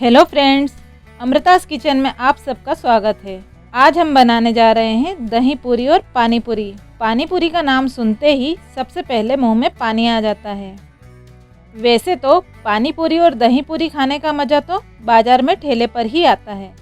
Hello friends, अमृतास kitchen में आप सबका स्वागत है। आज हम बनाने जा रहे हैं दही पूरी और पानी पूरी। पानी पूरी का नाम सुनते ही सबसे पहले मुँह में पानी आ जाता है। वैसे तो पानी पूरी और दही पूरी खाने का मज़ा तो बाज़ार में ठेले पर ही आता है।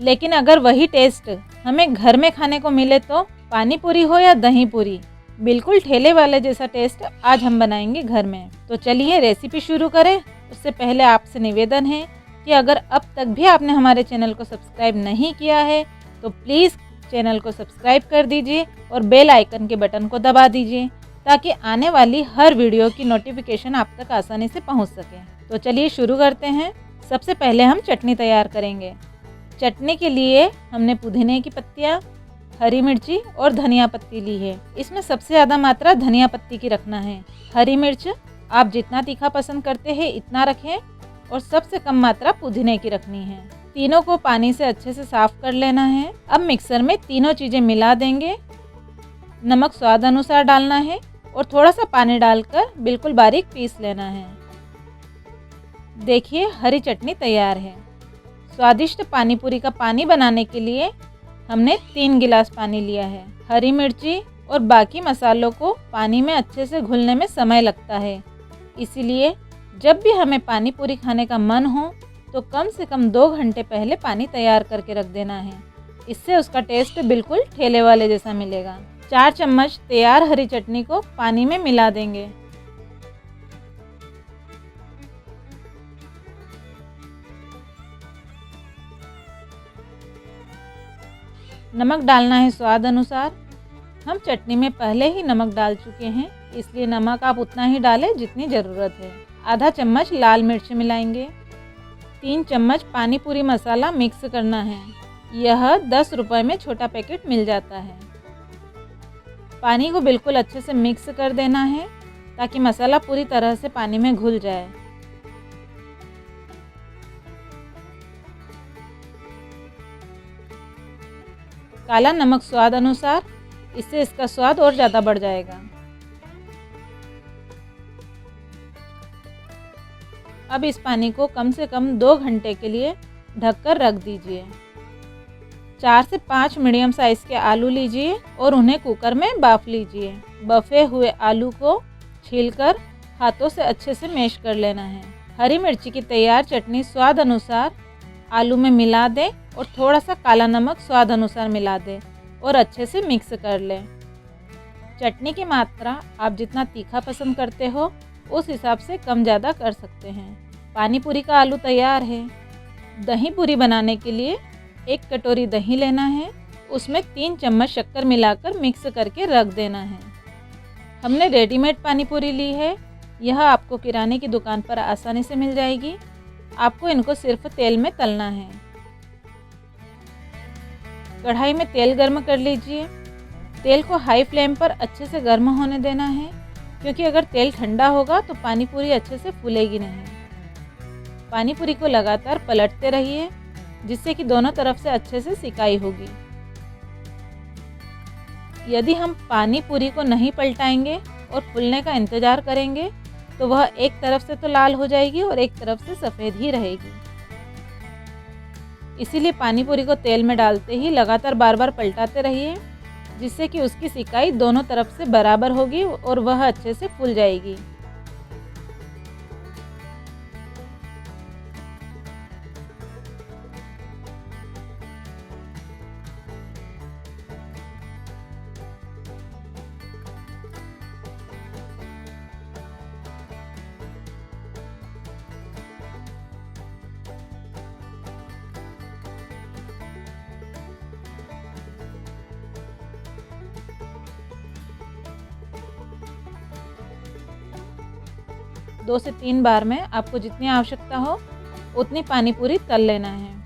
लेकिन अगर वही टेस्ट हमें घर में खाने को मिले तो पानी पूरी हो या दही पूरी, बिल्कुल ठेले वाले जैसा टेस्ट आज हम बनाएँगे घर में। तो चलिए रेसिपी शुरू करें। उससे पहले आपसे निवेदन है कि अगर अब तक भी आपने हमारे चैनल को सब्सक्राइब नहीं किया है तो प्लीज़ चैनल को सब्सक्राइब कर दीजिए और बेल आइकन के बटन को दबा दीजिए, ताकि आने वाली हर वीडियो की नोटिफिकेशन आप तक आसानी से पहुँच सके। तो चलिए शुरू करते हैं। सबसे पहले हम चटनी तैयार करेंगे। चटनी के लिए हमने पुदीने की पत्तियाँ, हरी मिर्ची और धनिया पत्ती ली है। इसमें सबसे ज़्यादा मात्रा धनिया पत्ती की रखना है। हरी मिर्च आप जितना तीखा पसंद करते हैं, इतना रखें। और सबसे कम मात्रा पुदीने की रखनी है। तीनों को पानी से अच्छे से साफ़ कर लेना है। अब मिक्सर में तीनों चीज़ें मिला देंगे। नमक स्वाद अनुसार डालना है और थोड़ा सा पानी डालकर बिल्कुल बारीक पीस लेना है। देखिए, हरी चटनी तैयार है। स्वादिष्ट पानी पूरी का पानी बनाने के लिए हमने तीन गिलास पानी लिया है। हरी मिर्ची और बाकी मसालों को पानी में अच्छे से घुलने में समय लगता है। इसीलिए जब भी हमें पानी पूरी खाने का मन हो तो कम से कम दो घंटे पहले पानी तैयार करके रख देना है। इससे उसका टेस्ट बिल्कुल ठेले वाले जैसा मिलेगा। चार चम्मच तैयार हरी चटनी को पानी में मिला देंगे। नमक डालना है स्वाद अनुसार। हम चटनी में पहले ही नमक डाल चुके हैं, इसलिए नमक आप उतना ही डालें जितनी ज़रूरत है। आधा चम्मच लाल मिर्च मिलाएँगे। तीन चम्मच पानी पूरी मसाला मिक्स करना है। यह दस रुपये में छोटा पैकेट मिल जाता है। पानी को बिल्कुल अच्छे से मिक्स कर देना है, ताकि मसाला पूरी तरह से पानी में घुल जाए। काला नमक स्वाद अनुसार इससे इसका स्वाद और ज़्यादा बढ़ जाएगा। अब इस पानी को कम से कम दो घंटे के लिए ढककर रख दीजिए। चार से पाँच मीडियम साइज़ के आलू लीजिए और उन्हें कुकर में बाफ लीजिए। बफे हुए आलू को छीलकर हाथों से अच्छे से मैश कर लेना है। हरी मिर्ची की तैयार चटनी स्वाद अनुसार आलू में मिला दें और थोड़ा सा काला नमक स्वाद अनुसार मिला दें। और अच्छे से मिक्स कर लें। चटनी की मात्रा आप जितना तीखा पसंद करते हो, उस हिसाब से कम ज़्यादा कर सकते हैं। पानी पूरी का आलू तैयार है। दही पूरी बनाने के लिए एक कटोरी दही लेना है। उसमें तीन चम्मच शक्कर मिलाकर मिक्स करके रख देना है। हमने रेडीमेड पानी पूरी ली है। यह आपको किराने की दुकान पर आसानी से मिल जाएगी। आपको इनको सिर्फ़ तेल में तलना है। कढ़ाई में तेल गर्म कर लीजिए। तेल को हाई फ्लेम पर अच्छे से गर्म होने देना है, क्योंकि अगर तेल ठंडा होगा तो पानी पूरी अच्छे से फूलेगी नहीं। पानी पूरी को लगातार पलटते रहिए, जिससे कि दोनों तरफ़ से अच्छे से सिकाई होगी। यदि हम पानी पूरी को नहीं पलटाएँगे और फूलने का इंतज़ार करेंगे तो वह एक तरफ़ से तो लाल हो जाएगी और एक तरफ़ से सफ़ेद ही रहेगी। इसीलिए पानीपुरी को तेल में डालते ही लगातार बार बार पलटाते रहिए, जिससे कि उसकी सिकाई दोनों तरफ़ से बराबर होगी और वह अच्छे से फूल जाएगी। दो से तीन बार में आपको जितनी आवश्यकता हो, उतनी पानी पूरी तल लेना है।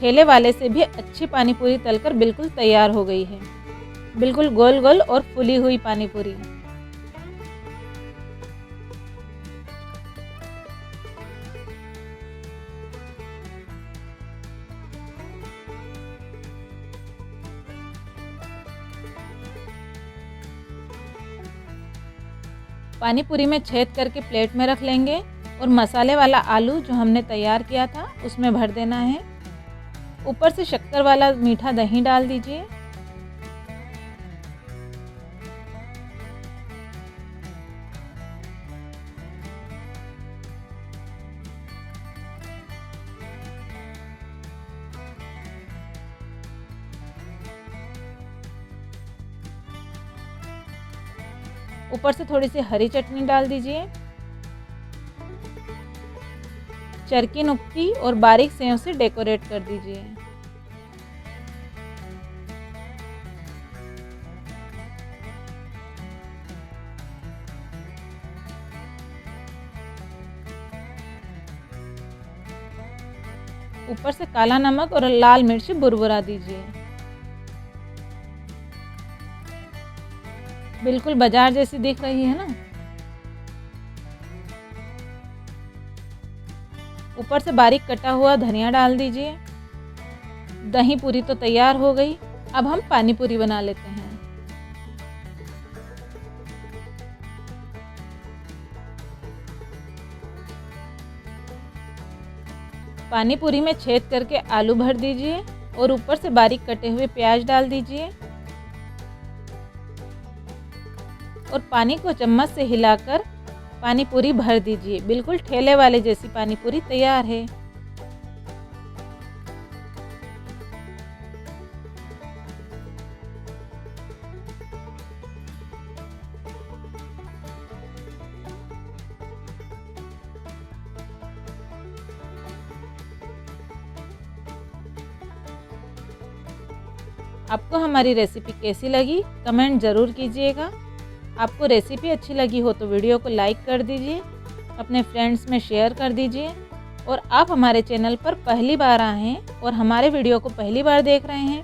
ठेले वाले से भी अच्छी पानी पूरी तलकर बिल्कुल तैयार हो गई है। बिल्कुल गोल गोल और फुली हुई पानी पूरी पानी पूरी में छेद करके प्लेट में रख लेंगे और मसाले वाला आलू जो हमने तैयार किया था, उसमें भर देना है। ऊपर से शक्कर वाला मीठा दही डाल दीजिए। ऊपर से थोड़ी सी हरी चटनी डाल दीजिए। चरकी नुक्ती और बारीक सेव से डेकोरेट कर दीजिए। ऊपर से काला नमक और लाल मिर्च बुरबुरा दीजिए। बिल्कुल बाज़ार जैसी दिख रही है ना? ऊपर से बारीक कटा हुआ धनिया डाल दीजिए। दही पूरी तो तैयार हो गई। अब हम पानी पूरी बना लेते हैं। पानी पूरी में छेद करके आलू भर दीजिए और ऊपर से बारीक कटे हुए प्याज डाल दीजिए। और पानी को चम्मच से हिलाकर पानी पूरी भर दीजिए। बिल्कुल ठेले वाले जैसी पानी पूरी तैयार है। आपको हमारी रेसिपी कैसी लगी, कमेंट ज़रूर कीजिएगा। आपको रेसिपी अच्छी लगी हो तो वीडियो को लाइक कर दीजिए, अपने फ्रेंड्स में शेयर कर दीजिए और आप हमारे चैनल पर पहली बार आए हैं और हमारे वीडियो को पहली बार देख रहे हैं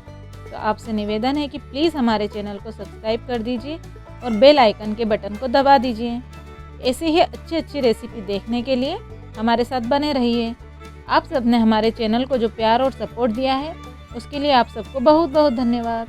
तो आपसे निवेदन है कि प्लीज़ हमारे चैनल को सब्सक्राइब कर दीजिए और बेल आइकन के बटन को दबा दीजिए। ऐसी ही अच्छी अच्छी रेसिपी देखने के लिए हमारे साथ बने रहिए। आप सबने हमारे चैनल को जो प्यार और सपोर्ट दिया है, उसके लिए आप सबको बहुत बहुत धन्यवाद।